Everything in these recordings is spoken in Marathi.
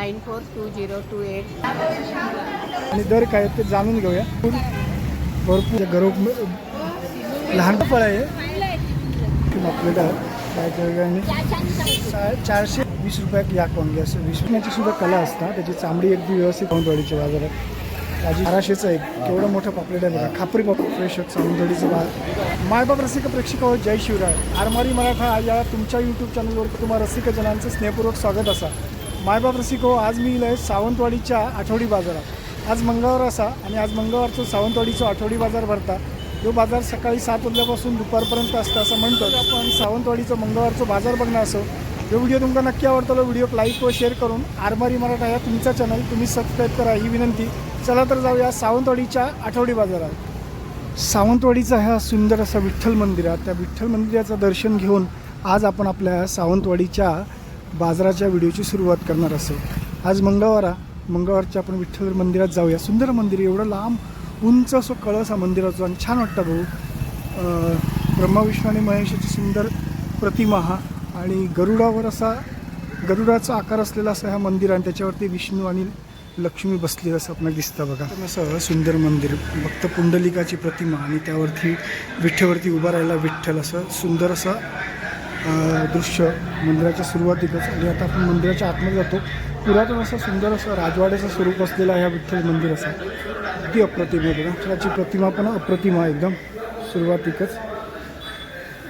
Nine four two zero two eight. आणि दर काय ते जाणून घेऊया. भरपूर घरोप लहान फळ आहे. आपल्याला काय चारशे वीस रुपयात या कोंगे असं वीस रुपयाची सुद्धा कला असतात. त्याची चांबडी अगदी व्यवस्थित सावंतवाडीच्या बाजारात. ताजी बाराशेचं एक. केवढं मोठं पापलेट आहे बघा. खापरी बाप फ्रेश होत बाग मायबाप रसिक प्रेक्षक हो जय शिवराय. आरमारी मराठा या तुमच्या यूट्यूब चॅनलवर तुम्हाला रसिक जणांचं स्नेहपूर्वक स्वागत असा. मायबाप रसिको आज मी आहे सावंतवाडीच्या आठवडी बाजारात. आज मंगळवार असा आणि आज मंगळवारचं सावंतवाडीचं आठवडी बाजार भरता. जो बाजार सकाळी सात वाजल्यापासून दुपारपर्यंत असतं असं म्हणतो आपण सावंतवाडीचं मंगळवारचं बाजार बघणं असो जो व्हिडिओ तुमका नक्की आवडतो व्हिडिओ लाईक व शेअर करून आरमारी मराठा या तुमचा चॅनल तुम्ही सबस्क्राईब करा ही विनंती. चला तर जाऊया सावंतवाडीच्या आठवडी बाजारात. सावंतवाडीचा हा सुंदर असा विठ्ठल मंदिर आहे. त्या विठ्ठल मंदिराचं दर्शन घेऊन आज आपण आपल्या सावंतवाडीच्या बाजाराच्या व्हिडिओची सुरुवात करणार असेल. आज मंगळवार मंगळवारच्या आपण विठ्ठल मंदिरात जाऊया. सुंदर मंदिर एवढं लांब उंच असं कळस हा मंदिराचा आणि छान वाटतं भाऊ ब्रह्माविष्णू आणि महेशाची सुंदर प्रतिमा हा. आणि गरुडावर असा गरुडाचा आकार असलेला असं हा मंदिर आणि त्याच्यावरती विष्णू आणि लक्ष्मी बसली असं आपल्याला दिसतं बघा. असं सुंदर मंदिर. फक्त पुंडलिकाची प्रतिमा आणि त्यावरती विठ्ठेवरती उभा राहिला विठ्ठल असं सुंदर असं दृश्य मंदिराच्या सुरुवातीतच आणि आता आपण मंदिराच्या आतमध्ये जातो. पुरातन असं सुंदर असं राजवाड्याचं स्वरूप असलेलं ह्या विठ्ठल मंदिर असं. अगदी अप्रतिम आहे विठ्ठलाची प्रतिमा पण अप्रतिम आहे एकदम सुरुवातीकच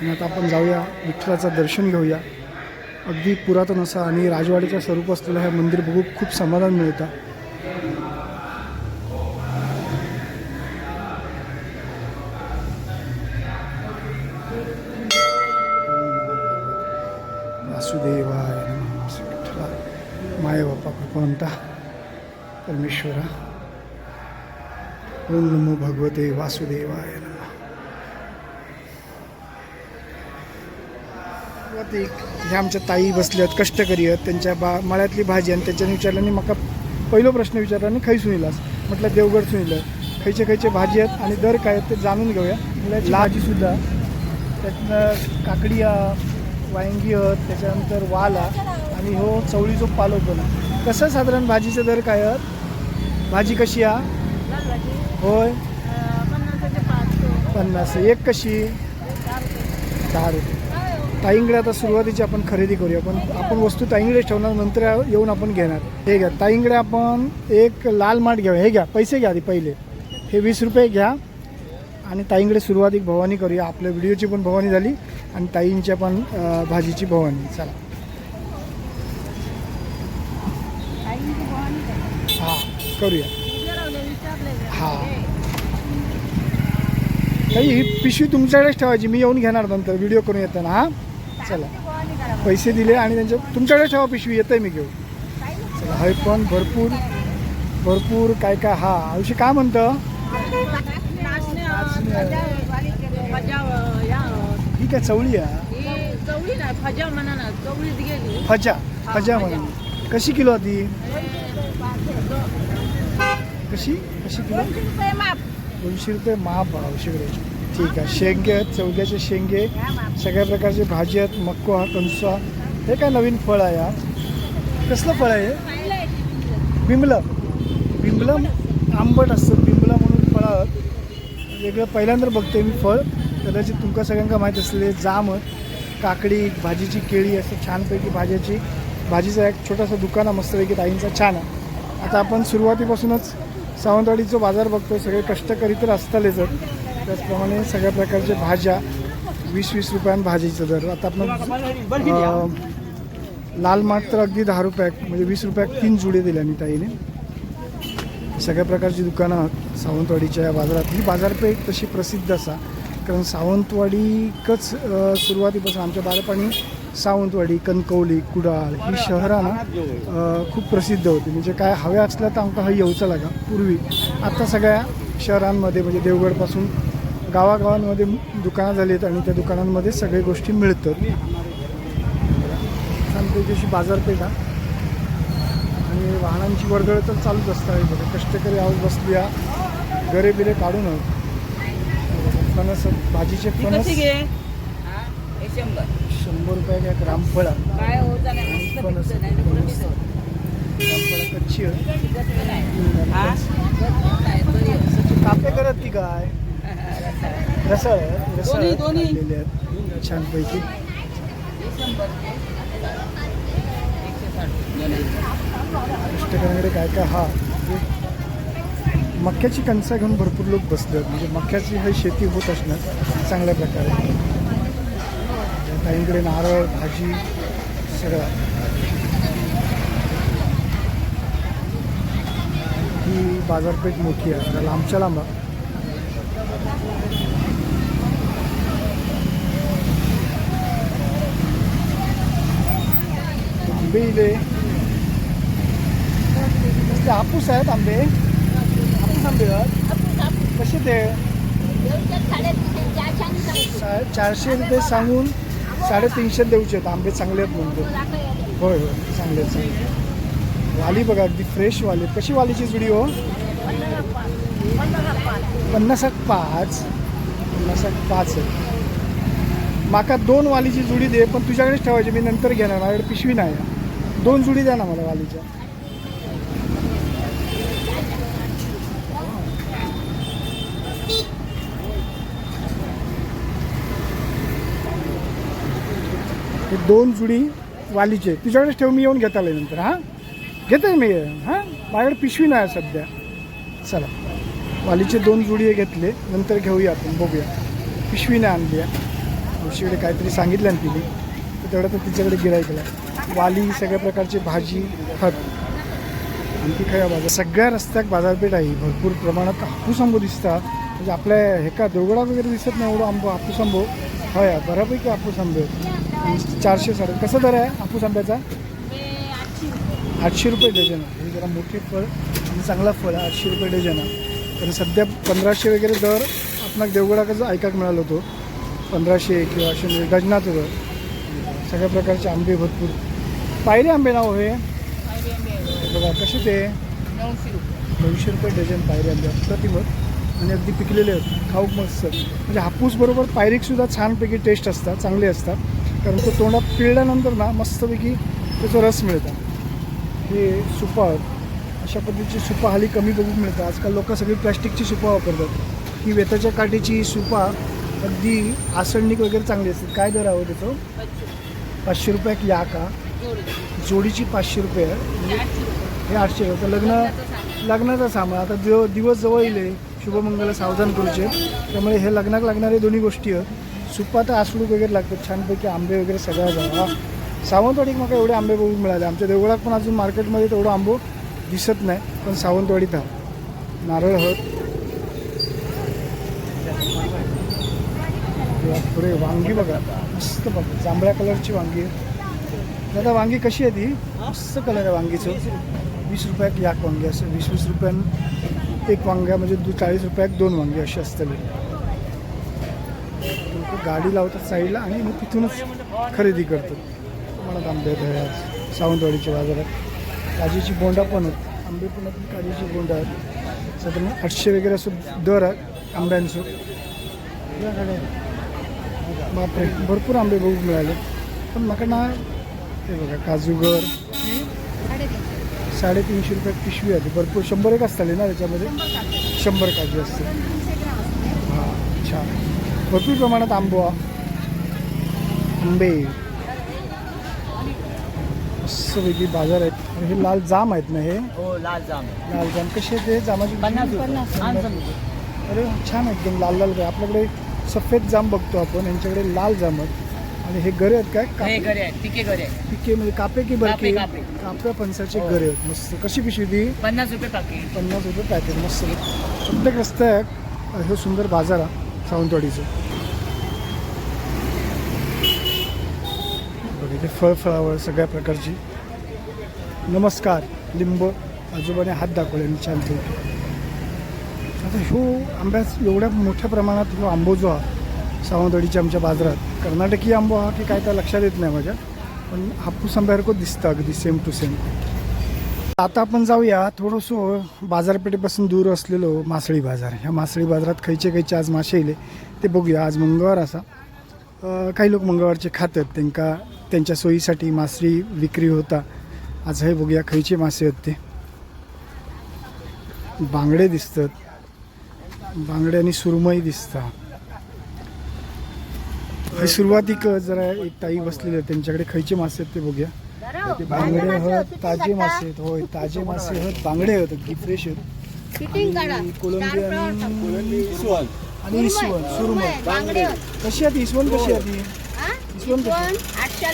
आणि आता आपण जाऊया विठ्ठलाचं दर्शन घेऊया. अगदी पुरातन असं आणि राजवाडीचं स्वरूप असलेलं हे मंदिर बघू खूप समाधान मिळतं. कृपवंता परमेश्वरा ओम नमो भगवते वासुदेवाय सुरुवातीक ह्या आमच्या ताई बसल्यात कष्टकरी आहेत त्यांच्या बा मळ्यातली भाजी आणि त्याच्याने विचारल्याने म्हाका पहिलो प्रश्न विचारला आणि खंय सुनिलास म्हटलं देवगड सुनिलं खयचे खयचे भाजी आहेत आणि दर काय आहेत ते जाणून घेऊया. मुलाची भाजी सुद्धा. त्यातनं काकडी वांगी आहेत त्याच्यानंतर वाल आणि हो चवळीचो पालो पण आहे. कसं साधारण भाजीचे दर काय आहेत भाजी कशी आ होय. पन्नास. एक कशी? दहा रुपये. ताईंकडे आता सुरुवातीची आपण खरेदी करूया. पण आपण वस्तू ताईंकडे ठेवणार नंतर येऊन आपण घेणार. हे घ्या. ताईंकडे आपण एक लाल माठ घेऊया हे घ्या. पैसे घ्या आधी पहिले. हे वीस रुपये घ्या. आणि ताईंकडे सुरुवातीक भवानी करूया. आपल्या व्हिडिओची पण भवानी झाली. आणि ताईंच्या पण भाजीची भवानी. चला हां करूया. हां. ताई ही पिशवी तुमच्याकडेच ठेवायची. मी येऊन घेणार नंतर. व्हिडिओ करून येताना हां? चला. पैसे दिले आणि त्यांच्या तुमच्याकडे ठेवा पिशवी. येतंय मी घेऊन. चला हे पण भरपूर भरपूर काय काय हा. आयुष्य काय म्हणतं? ही काय चवळी आहे फजा फजा. म्हणून कशी किलो ती? कशी? कशी किलो? दोनशे रुपये महाग औषध. ठीक आहे. शेंगे आहेत चौग्याचे शेंगे. सगळ्या प्रकारचे भाजी आहेत मक्को हा कंसा हे काय नवीन फळ आहे हा? कसलं फळ आहे? बिमलं बिमलं. आंबट असतं. बिमलं म्हणून फळ वेगळं पहिल्यांदा बघते मी फळ. कदाचित तुमका सगळ्यांका माहीत असलेले जाम काकडी भाजीची केळी असं छानपैकी भाज्याची. भाजीचा एक छोटासा दुकान आहे मस्तपैकी ताईंचा. छान आहे. आता आपण सुरुवातीपासूनच सावंतवाडीचं बाजार बघतो सगळे कष्टकरी तर असतालेच आहेत त्याचप्रमाणे सगळ्या प्रकारच्या भाज्या वीस वीस रुपयां भाजीचं दर. आता आपण लाल माठ तर अगदी दहा रुपयात म्हणजे वीस रुपयात तीन जुडे दिले आणि ताईने. सगळ्या प्रकारची दुकानं आहेत. सावंतवाडीच्या या बाजारात ही बाजारपेठ तशी प्रसिद्ध असा. कारण सावंतवाडीकच सुरुवातीपासून आमच्या बालपणी सावंतवाडी कणकवली कुडाळ ही शहरं ना खूप प्रसिद्ध होती. म्हणजे काय हव्या असल्या तर आमका हा येऊचा लागा. पूर्वी आता सगळ्या शहरांमध्ये म्हणजे देवगडपासून गावागावांमध्ये दुकानं झाली आहेत आणि त्या दुकानांमध्ये सगळ्या गोष्टी मिळतात. छानपैकी अशी बाजारपेठ आणि वाहनांची वर्दळ तर चालूच असतात बघा कष्टकरी आवाज बसल्या घरे बिरे काढून फणस भाजीचे फणस. शंभर. रुपये काय रामफळ आहे. फणस कशी आहे कापे करत ती काय? रसाळ रसाळ छानपैकी. कष्टकऱ्यांकडे काय काय? हा. म्हणजे मक्याची कणसं घेऊन भरपूर लोक बसले म्हणजे मक्याची ही शेती होत असणार चांगल्या प्रकारे. काहींकडे नारळ भाजी सगळं. ही बाजारपेठ मोठी आहे जरा लांबच्या लांब. आंबे इले ते हापूस आहेत आंबे. हापूस आंबे कसे ते? चारशे रुपये सांगून साडेतीनशे देऊचे आहेत. आंबे चांगले आहेत म्हणतो होय होय. चांगले आहेत चांगले वाली बघा अगदी फ्रेश वाली कशी वालीची जुडी हो पन्नासाक पाच. पन्नासाक पाच आहे माका दोन वालीची जुडी दे पण तुझ्याकडेच ठेवायची. मी नंतर घेणार. माझ्याकडे पिशवी नाही. दोन जुडी द्या ना मला वालीच्या. हे दोन जुडी वालीचे. तिच्याकडेच ठेव मी येऊन घेता आले नंतर हां? घेते मी हां? माझ्याकडे पिशवी नाही आहे सध्या. चला. वालीचे दोन जुडी हे घेतले नंतर घेऊया आपण बघूया. पिशवी नाही आणली आहे. मावशीकडे काहीतरी सांगितलं ना तिने. तर तेवढं तर तिच्याकडे गिरायकला वाली सगळ्या प्रकारची भाजी खत आणखी काय बाजार? सगळ्या रस्त्यात बाजारपेठ आहे. भरपूर प्रमाणात हापूस आंबो दिसता म्हणजे आपल्या हे का देवगडा वगैरे दिसत नाही एवढं आंबो हापूस आंबो. होय बऱ्यापैकी हापूस आंबे चारशे साडे कसं दर आहे हापूस आंब्याचा? आठशे रुपये. डझन. आहे हे जरा मोठे फळ आणि चांगला फळ आहे आठशे रुपये डझन आहे. तर सध्या पंधराशे वगैरे दर आपणाक देवगडाकडचं ऐकाक मिळालं होतो. पंधराशे किंवा असे म्हणजे डझनाचं दर सगळ्या प्रकारचे आंबे भरपूर. पायरी आंबे नाव हे? बघा कसे ते? दोनशे रुपये. डझन पायरी आंबे अप्रतिम आणि अगदी पिकलेले आहेत. खाऊक मस्त. म्हणजे हापूस बरोबर पायरीकसुद्धा छानपैकी टेस्ट असतात चांगले असतात. कारण तो तोंडात पिळल्यानंतर ना मस्तपैकी त्याचा रस मिळतात हे सुपा अशा पद्धतीची सुपा हल्ली कमी बघूक मिळतात. आजकाल लोक सगळी प्लॅस्टिकची सुपा वापरतात. ही वेताच्या काठीची सुपा अगदी आसंडिक वगैरे चांगली असते. काय दर आहे हो त्याचं? पाचशे रुपयाक या का जोडीची पाचशे रुपये म्हणजे हे आठशे. रुपये लग्न लग्नाचा सामान. आता दिव दिवस जवळ येईल शुभमंगल सावधान करूचे त्यामुळे हे लग्नाक लागणारे दोन्ही गोष्टी आहेत. सुपात तर वगैरे लागतात छानपैकी आंबे वगैरे सगळ्या जागा सावंतवाडीत मग एवढे आंबे बघून मिळाले. आमच्या देवळात पण अजून मार्केटमध्ये तेवढं आंबो दिसत नाही पण सावंतवाडीत हा नारळ हत पुढे वांगी बघा. मस्त बघा. जांभळ्या कलरची वांगी आहे. दादा वांगी कशी आहे ती? मस्त कलर आहे वांगीचं. वीस रुपयात याक वांगी असं वीस वीस रुपयान एक वांग्या म्हणजे दु चाळीस रुपयात दोन वांगी अशी असतली. गाडी लावतात साईडला आणि मग तिथूनच खरेदी करतो. मला आंबे आहेत सावंतवाडीच्या बाजारात काजीची बोंडा पण आहेत. आंबे पण आहेत काजीची बोंडा आहेत. साधारण आठशे वगैरे असं दर आहे आंब्यांचं. बापरे भरपूर आंबे बघू मिळाले. पण म्हाका ना हे बघा काजूगर साडेतीनशे रुपये पिशवी आहे. भरपूर शंभर एक असताले ना त्याच्यामध्ये शंभर काजू असते हां छान. भरपूर प्रमाणात आंबो. हा. आंबे मस्तपैकी बाजार आहेत. आणि हे लाल जाम आहेत ना हे? हो लाल जाम लाल जाम. कसे आहेत ते जामाची पन्नास अरे छान आहे एकदम लाल लाल. आपल्याकडे सफेद जाम बघतो आपण. यांच्याकडे लाल जाम आहेत. आणि हे गरे आहेत काय? हे कापे. आहे आहे पिके म्हणजे कापे की बरके कापे, फणसाचे हो. गरे आहेत. मस्त. कशी पिशवी ती? पन्नास रुपये पाकिट पन्नास रुपये पॅकेट मस्त. प्रत्येक रस्त्यात हे सुंदर बाजार आहे सावंतवाडीचं. बघा इथे फळ फळावळ सगळ्या प्रकारची. नमस्कार लिंब आजोबाने हात दाखवले मी छान आता ह्यो आंब्याच एवढ्या मोठ्या प्रमाणात ह्यो आंबो जो हा सावंतवाडीच्या आमच्या बाजारात कर्नाटकी आंबो हा की काय काय लक्षात येत नाही माझ्या पण हापूस आंब्यासारखं दिसतं अगदी सेम टू सेम आता आपण जाऊया थोडंसं बाजारपेठेपासून दूर असलेलो मासळी बाजार. ह्या मासळी बाजारात खयचे खयचे आज मासे येले ते बघूया. आज मंगळवार असा. काही लोक मंगळवारचे खातात त्यांका त्यांच्या सोयीसाठी मासळी विक्री होता. आज हे बघूया खयचे मासे आहेत ते. बांगडे दिसतात. बांगडे आणि सुरमई दिसतात हे सुरुवातीक जरा एक ताई बसलेले आहेत. त्यांच्याकडे खयचे मासे आहेत ते बघूया. बांगडे आहेत ताजे मासे आहेत होय ताजे मासे आहेत बांगडे आहेत अगदी फ्रेश आहेत. फिटिंग काढा? आणि कोलंबी आणि इसवण. आणि इसवण सुरमई. बांगडे कशी आहे ती? इसवण कशी आहे ती? हा? इसवण कशी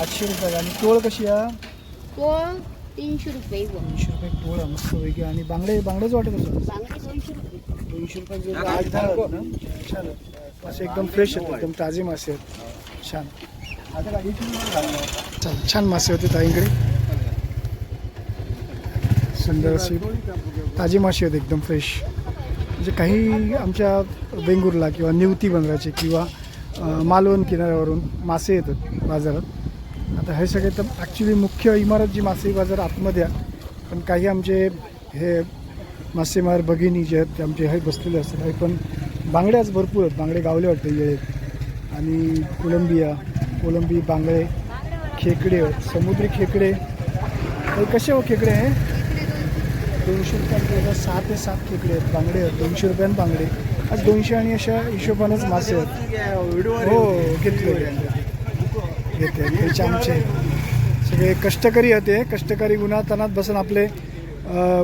आठशे रुपयाला. आणि टोळ कशी आहे? तो तीनशे रुपये व. दोनशे रुपये टोळ मस्त वेगळी आणि बांगडे बांगडेच वाटत असं बांगडे दोनशे रुपये. दोनशे रुपये जो आठ दहा छान. मासे एकदम फ्रेश आहेत एकदम ताजे मासे आहेत. छान. चल छान मासे होते ताईंकडे. सुंदर अशी ताजी मासे होते एकदम फ्रेश म्हणजे काही आमच्या वेंगुर्ला किंवा निवती बंदराचे किंवा मालवण किनाऱ्यावरून मासे येतात बाजारात. आता हे सगळे तर ॲक्च्युली मुख्य इमारत जी मासे बाजार आतमध्ये आहे पण काही आमचे हे मासेमार भगिनी जे आहेत ते आमचे हे बसलेले असतात. हे पण बांगड्याच भरपूर आहेत. बांगडे गावले वाटते येळेत आणि कोलंबिया कोलंबी बांगडे खेकडे समुद्री खेकडे. कसे हो खेकडे हे? दोनशे रुपयांपर्यंत सहा ते सात खेकडे आहेत. बांगडे आहेत. दोनशे रुपयान बांगडे. आज दोनशे आणि अशा हिशोबानच मासे आहेत. हो घेतले. घेते त्याचे आमचे. सगळे कष्टकरी होते कष्टकरी उन्हातानात बसून आपले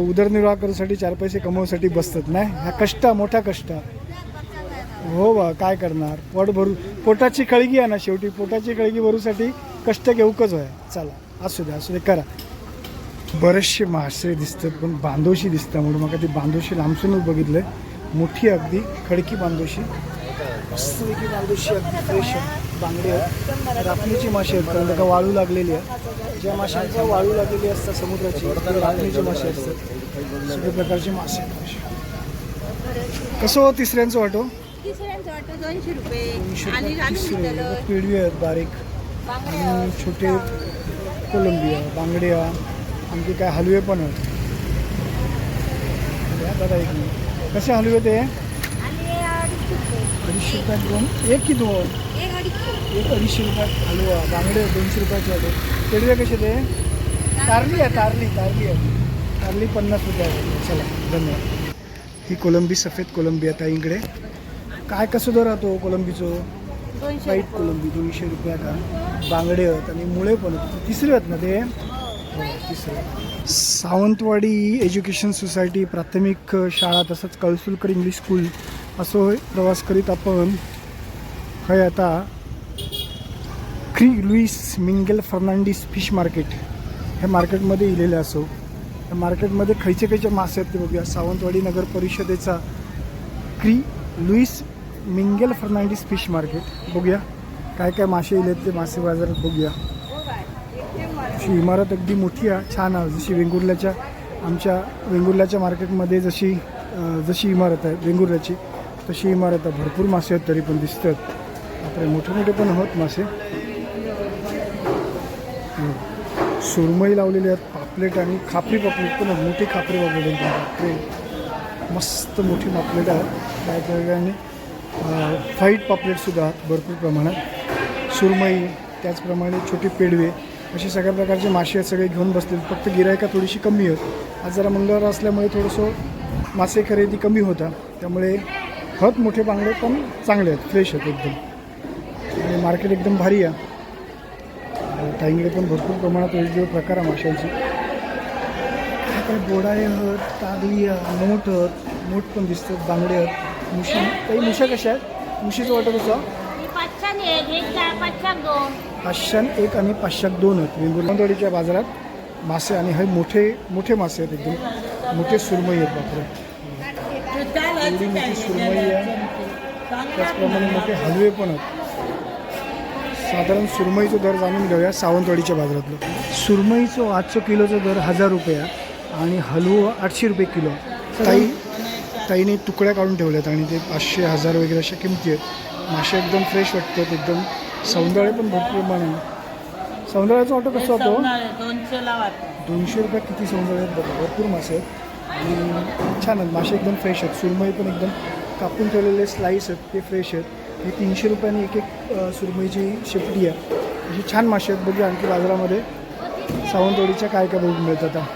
उदरनिर्वाह करण्यासाठी चार पैसे कमवण्यासाठी बसतात. नाही? हा कष्ट मोठा कष्ट. हो बा काय करणार? पोट भरू पोटाची कळगी आहे ना शेवटी. पोटाची कळगी भरूसाठी कष्ट घेऊकच होय. चला असू दे असू दे करा. बरेचसे मासे दिसतात पण बांधोशी दिसतात म्हणून. मग ती बांधोशी लांबसूनच बघितलं मोठी अगदी खडकी बांधोशी मस्तपैकी बांधोशी अगदी फ्रेश आहे. रात्रीची आहेत. मासे आहेत कारण का वाळू लागलेली आहे. ज्या माशांचा वाळू लागलेली असतात समुद्राची रात्रीचे मासे असतात. सगळ्या प्रकारचे मासे कसं हो तिसऱ्यांचं वाटो? वाटतं दोनशे रुपये. आणि पिडवी आहेत बारीक. आणि छोटे कोलंबिया बांगड्या. आणखी काय हलवे पण आहेत. एक मिनिट कसे हलवे ते? अडीचशे रुपये. अडीचशे रुपयात दोन. एक की दोन? एक अडीचशे. रुपयात हलवा बांगडे दोनशे रुपयाचे वाटे पेडवे कसे ते? तारली आहे तारली तारली आहे. तारली पन्नास रुपये चला धन्यवाद. ही कोलंबी सफेद कोलंबी आहे ताईंकडे काय कसं दर राहतो कोलंबीचं? दोनशे रुपये. कोलंबी दोनशे रुपयाला बांगडे आहेत आणि मुळे पण आहेत. तिसरे आहेत ना ते? हो तिसरे सावंतवाडी एज्युकेशन सोसायटी प्राथमिक शाळा तसंच कळसुलकर इंग्लिश स्कूल असं प्रवास करीत आपण. हय आता. क्री लुईस मिंगेल फर्नांडिस फिश मार्केट. ह्या मार्केटमध्ये इलेलं असो. या मार्केटमध्ये खयचे खयचे मासे आहेत ते बघूया. सावंतवाडी नगर परिषदेचा क्री लुईस मिंगेल फर्नांडिस फिश मार्केट. बघूया काय काय मासे इलेत ते मासे बाजारात बघूया. अशी इमारत अगदी मोठी आहे छान आहे. जशी वेंगुर्ल्याच्या आमच्या वेंगुर्ल्याच्या मार्केटमध्ये जशी जशी इमारत आहे वेंगुर्ल्याची तशी इमारत आहे. भरपूर मासे आहेत तरी पण दिसतात. आपले मोठे मोठे पण आहोत मासे. सुरमई लावलेली आहेत पापलेट आणि खापरी पापलेट पण मोठी खापरी पापलेट आहेत मस्त मोठी पापलेट आहेत त्या ठिकाणी फाईट पापलेटसुद्धा भरपूर प्रमाणात. सुरमई त्याचप्रमाणे छोटे पेडवे असे सगळ्या प्रकारचे मासे सगळे घेऊन बसतील फक्त गिरायका थोडीशी कमी आहेत. आज जरा मंगळवार असल्यामुळे थोडंसं मासे खरेदी कमी होता. त्यामुळे हत मोठे बांगडे पण चांगले आहेत फ्रेश आहेत एकदम. आणि मार्केट एकदम भारी आहे. टाईंगडे पण भरपूर प्रमाणात वेगवेगळे प्रकार आहे माशांचे. काय काय बोडाळे आहेत तागली मोठ आहेत मोठ पण दिसतात बांगडे आहेत मुशी. काही मुशा कशा आहेत? मुशीचं वाटत एक एक चार दोन. पाचशान एक आणि पाचशात दोन आहेत. वेंगुर्लांदवाडीच्या बाजारात मासे आणि हे मोठे मोठे मासे आहेत एकदम. मोठे सुरमई आहेत बापरे. एवढी मोठी सुरमई आहे. त्याचप्रमाणे मोठे हलवे पण आहेत. साधारण सुरमईचं दर जाणून घेऊया सावंतवाडीच्या बाजारातलं. सुरमईचं आजचं किलोचा दर हजार रुपये आहे आणि हलवं आठशे रुपये किलो. आहे. ताई ताईने तुकड्या काढून ठेवल्यात आणि ते पाचशे हजार वगैरे अशा किमती आहेत. मासे एकदम फ्रेश वाटतात एकदम सौंदर्य पण भरपूर प्रमाणे सौंदर्याचा ऑटो कसा होतो? दोनशे रुपयात किती सौंदर्य आहेत बघा भरपूर मासे आहेत. आणि छान आहेत मासे एकदम फ्रेश आहेत. सुरमई पण एकदम कापून ठेवलेले स्लाईस आहेत ते फ्रेश आहेत. हे तीनशे रुपयाने एक एक सुरमईची शेपटी आहे. अशी छान मासे आहेत. बघूया आणखी बाजारामध्ये सावंतवाडीच्या काय काय बघून मिळतात आता.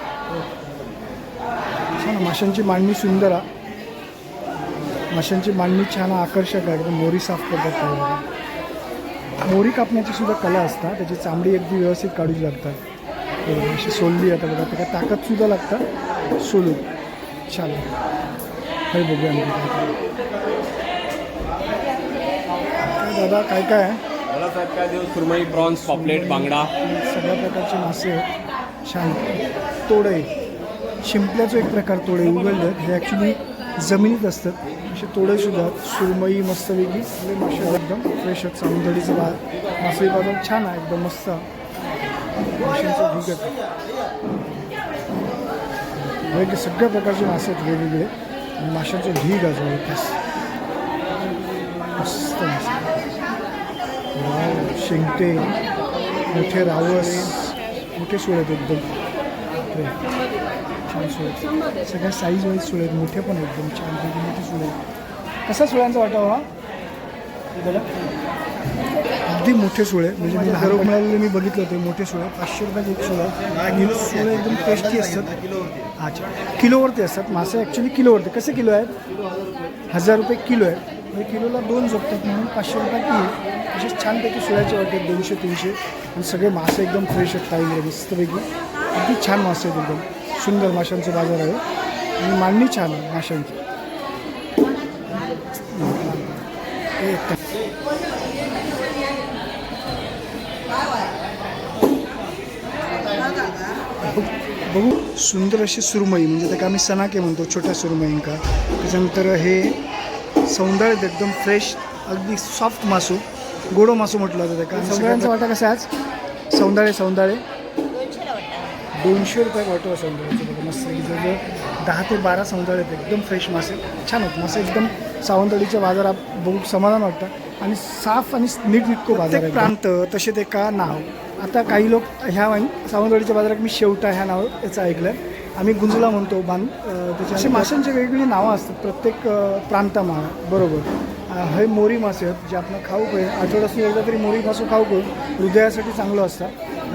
छान माशांची मांडणी सुंदर आहे. माशांची मांडणी छान आकर्षक आहे. एकदम मोरी साफ करतात बघा. मोरी कापण्याची सुद्धा कला असतात. त्याची चांबडी अगदी व्यवस्थित काढूची लागतात. अशी सोलली आता बघा. त्याला ताकद सुद्धा लागतं सोलून. छान. हे बघूया काय काय. काय दादा काय काय? आहे मला साहेब काय देऊ? सुरमई प्रॉन्स पॉपलेट बांगडा. सगळ्या प्रकारचे मासे. आहेत छान. तोडे. शिंपल्याचं एक प्रकार तोडे. उघडले हे ॲक्च्युली जमिनीत असतात. असे तोडेसुद्धा सुरमई मस्तपैकी सगळे मासे एकदम. फ्रेश आहेत. सावंतवाडीचं बा मासळी बाजार छान आहे. एकदम मस्त. माशांचं ढीग आहे. वेगळे सगळ्या प्रकारचे मासे आहेत वेगवेगळे. आणि माशांचं ढीग आहे जवळपास. मस्त मासे. शेंगटे मोठे रावस. मोठे सुळे आहेत एकदम. छान सुळे आहेत. सगळ्या साईज वाईज सुळे आहेत मोठे पण एकदम छान मोठे सुळे आहेत. कसा सुळ्यांचा वाटावा हा? अगदी मोठे सुळे म्हणजे मी घरोब मिळालेले मी बघितलं होते मोठे सुळे पाचशे रुपयाचे एक सुळे. आणि सुळे एकदम टेस्टी असतात. अच्छा. किलोवरती असतात. मासे ॲक्च्युली किलोवरती. कसे किलो आहेत? हजार रुपये किलो आहे म्हणजे किलोला दोन झोपतात म्हणून पाचशे रुपये किलो असे छानपैकी सुळ्याचे वाटतात दोनशे तीनशे. आणि सगळे मासे एकदम फ्रेश आहेत काही मस्तपैकी. अगदी छान मासे आहेत एकदम. सुंदर माशांचं बाजार आहे. आणि मांडणी छान आहे माशांची. बघू सुंदर अशी सुरमई म्हणजे त्याला आम्ही सनाके म्हणतो छोट्या सुरमईंका. त्याच्यानंतर हे सौंदर्य एकदम फ्रेश अगदी सॉफ्ट मासू. गोडो मासू म्हटलं जातं त्याला. सगळ्यांचा वाटा कसं आहे आज? सौंदाळे सौंदाळे दोनशे रुपये वाटो सौंदाळ्याचं बघा मस्त जवळ दहा ते बारा सौंदाळे आहेत. एकदम फ्रेश मासे. छान आहेत. मासे एकदम सावंतवाडीच्या बाजारात बघू समाधान वाटतं. आणि साफ आणि नीटनिटको बाजार आहे प्रांत तसे ते का नाव. आता काही लोक ह्या सावंतवाडीच्या बाजारात मी शेवटा ह्या नाव याचं ऐकलं आम्ही गुंजला म्हणतो बांध. अं, त्याचे असे माशांची वेगवेगळी नावं असतात. प्रत्येक प्रांतामा बरोबर. हे मोरी मासे आहेत जे आपण खाऊ पाहिजे आठवड्यातून एकदा तरी मोरी मासू खाऊ करून हृदयासाठी चांगलं असतं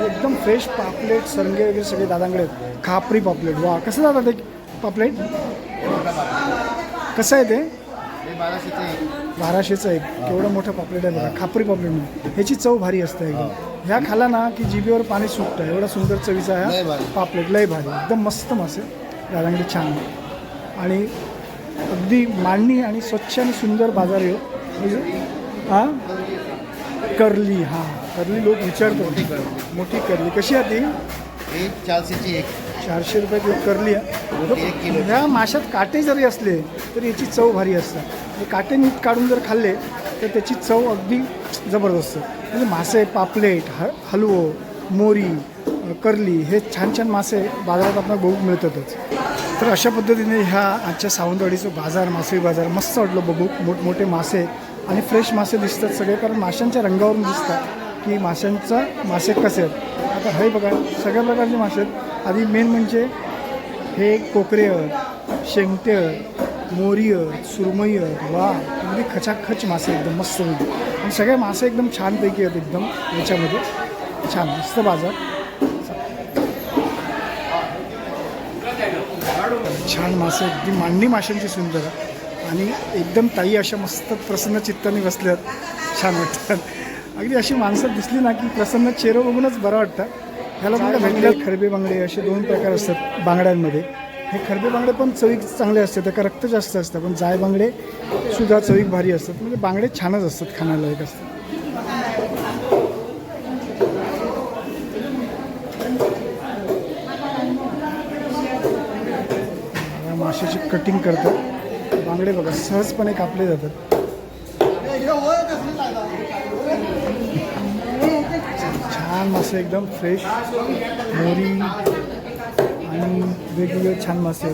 एकदम फ्रेश पापलेट सरंगे वगैरे सगळे दादांकडे आहेत. खापरी पापलेट. वा कसं जातात ते पापलेट? कसं आहे ते? बाराशेचं एक. केवढं मोठं पापलेट आहे बघा. खापरी पापलेट म्हणून. ह्याची चव भारी असते एकदम. ह्या खाला ना की जिभेवर पाणी सुटतं. एवढा सुंदर चवीचा ह्या पापलेट. लय भारी. एकदम मस्त मासे. दादांकडे छान. आणि अगदी मांडणी आणि स्वच्छ आणि सुंदर बाजार आहे हो. म्हणजे हां? करली. हां. करली लोक विचारतो मोठी करली. कशी आहे ती? एक चारशेची एक. चारशे रुपये किलो करली. आहे. ह्या माशात काटे जरी असले तरी याची चव भारी असते. आणि काटे नीट काढून जर खाल्ले तर त्याची चव अगदी जबरदस्त. म्हणजे मासे पापलेट ह हलवो मोरी करली हे छान छान मासे बाजारात आपल्याला बघू मिळतातच. तर अशा पद्धतीने ह्या आजच्या सावंतवाडीचं बाजार मासळी बाजार मस्त वाटलं बघू. मोठमोठे मासे आणि फ्रेश मासे दिसतात सगळे कारण माशांच्या रंगावरून दिसतात. की माशांचा मासे कसे आहेत? आता हे बघा सगळ्या प्रकारचे मासे आहेत. आधी मेन म्हणजे हे कोकरे शेंगटे मोरी सुरमई वा अगदी खचाखच मासे एकदम मस्त होते आणि सगळे मासे एकदम छानपैकी आहेत एकदम याच्यामध्ये. छान मस्त बाजार. छान मासे अगदी मांडणी माशांची सुंदर. आणि एकदम ताई अशा मस्त प्रसन्न चित्ताने बसल्यात. छान वाटतात अगदी अशी माणसं दिसली ना की प्रसन्न चेहरा बघूनच बरं वाटतं. ह्याला मला भेटले खरबे बांगडे असे दोन प्रकार असतात बांगड्यांमध्ये. हे खरबे बांगडे पण चवीक चांगले असतात त्याचा रक्त जास्त असतं पण जाय बांगडे सुद्धा चवीक भारी असतात. म्हणजे बांगडे छानच असतात खाण्याला एक असतात या माशाची कटिंग करतात. बांगडे बघा सहजपणे कापले जातात. छान मासे एकदम फ्रेश मोरी आणि वेगवेगळे छान मासे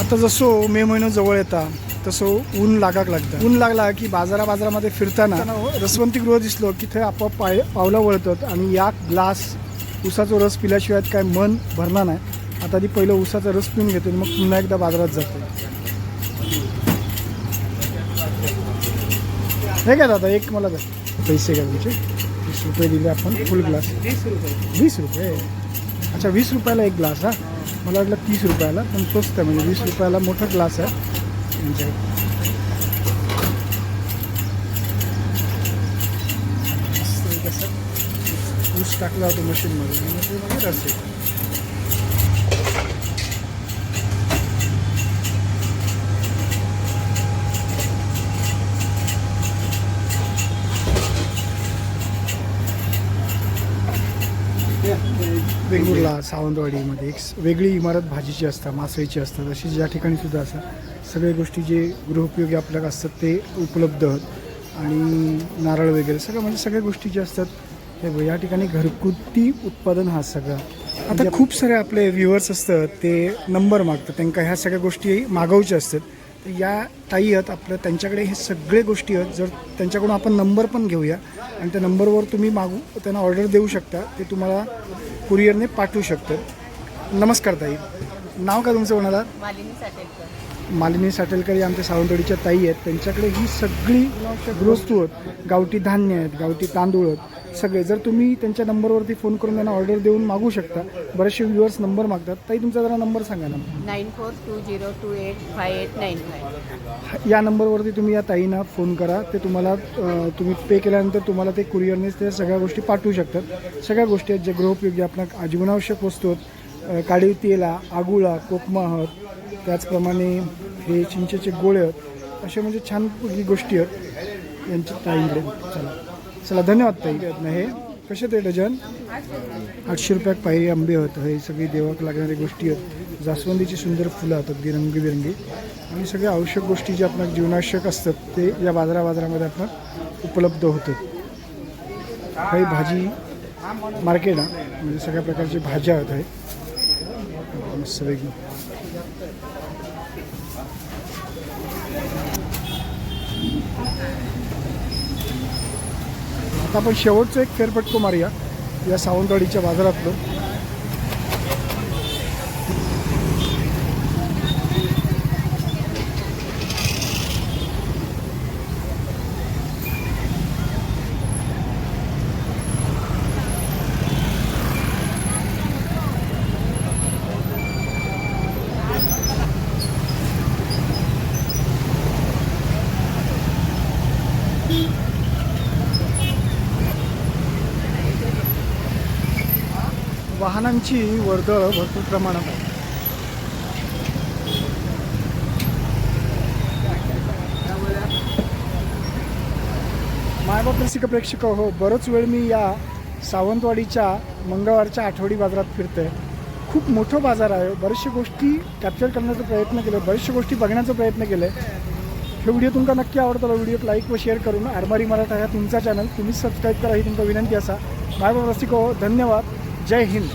आता जसो मे महिना जवळ येता तसं ऊन लागाक लागतं. ऊन लागला की बाजारा बाजारामध्ये फिरताना रसवंती गृह दिसलो की थंय आपोआप पाय पावलं वळतात आणि या ग्लास उसाचा रस पिल्याशिवाय काय मन भरणार नाही. आता आधी पहिलं उसाचा रस पिऊन घेतो मग पुन्हा एकदा बाजारात जातो. हे काय दादा एक मला द्या. पैसे घ्या तुमचे. वीस रुपये दिले आपण फुल ग्लास वीस रुपये? अच्छा वीस रुपयाला एक ग्लास हा? मला वाटलं तीस रुपयाला पण स्वस्त आहे म्हणजे वीस रुपयाला मोठा ग्लास आहे. म्हणजे ऊस टाकला होता मशीनमध्ये रस येतो. वेंगुर्ला सावंतवाडीमध्ये एक वेगळी इमारत भाजीची असतात मासळीची असतात अशी ज्या ठिकाणी सुद्धा असतात. सगळ्या गोष्टी जे गृहोपयोगी आपल्याला असतात ते उपलब्ध आहेत. आणि नारळ वगैरे सगळं म्हणजे सगळ्या गोष्टी ज्या असतात हे या ठिकाणी घरगुती उत्पादन हा सगळा. आता खूप सारे आपले व्ह्युअर्स असतात ते नंबर मागतात त्यांना ह्या सगळ्या गोष्टी मागवच्या असतात. तर या ताई आहेत आपल्या त्यांच्याकडे हे सगळे गोष्टी आहेत. जर त्यांच्याकडून आपण नंबर पण घेऊया आणि त्या नंबरवर तुम्ही मागू त्यांना ऑर्डर देऊ शकता. ते तुम्हाला कुरिअरने पाठवू शकतो. नमस्कार ताई. नाव का तुमचं कोणाला मालिनी मालिनी साटेलकर या आमच्या सावंतवाडीच्या ताई आहेत. त्यांच्याकडे ही सगळी वस्तू आहेत. गावठी धान्य आहेत गावठी तांदूळ आहेत सगळे. जर तुम्ही त्यांच्या नंबरवरती फोन करून त्यांना ऑर्डर देऊन मागू शकता बरेचसे व्ह्युअर्स नंबर मागतात. ताई तुमचा जरा नंबर सांगा ना. Nine four two zero two eight five eight nine five. या नंबरवरती तुम्ही या ताईंना फोन करा. ते तुम्हाला अ, तुम्ही पे केल्यानंतर तुम्हाला ते कुरिअरनेच त्या सगळ्या गोष्टी पाठवू शकतात. सगळ्या गोष्टी आहेत जे गृहोपयोगी आपल्या जीवनावश्यक वस्तू आहेत. अ, तेला आगुळा कोकमा त्याचप्रमाणे हे चिंचेचे गोळे आहेत. असे म्हणजे छान गोष्टी आहेत. यांची टाईम चला. चला धन्यवाद ताई. ना हे कसे ते डझन? आठशे रुपयात पायरी आंबे होतं हे सगळी देवाक लागणाऱ्या गोष्टी आहेत. जास्वंदीची सुंदर फुलं आहेत अगदी रंगीबिरंगी. आणि सगळ्या आवश्यक गोष्टी ज्या आपण जीवनावश्यक असतात ते या बाजारा बाजारामध्ये आपण उपलब्ध होतं काही भाजी मार्केट आहे. म्हणजे सगळ्या प्रकारची भाज्या आहेत मस्त वेगळी आता आपण शेवटचं एक फेरफटको मारूया या सावंतवाडीच्या बाजारातलं. वाहनांची वर्दळ भरपूर प्रमाणात आहे. मायबाप रसिक प्रेक्षक हो बरंच वेळ मी या सावंतवाडीच्या मंगळवारच्या आठवडी बाजारात फिरतोय. खूप मोठं बाजार आहे. बऱ्याचशा गोष्टी कॅप्चर करण्याचा प्रयत्न केले. बऱ्याचशा गोष्टी बघण्याचा प्रयत्न केले. हे व्हिडिओ तुमका नक्की आवडतो व्हिडिओ लाईक व शेअर करून आरमारी मराठा ह्या तुमचा चॅनल तुम्ही सबस्क्राईब करा ही तुमका विनंती असा. मायबाप रसिक हो धन्यवाद. जय हिंद.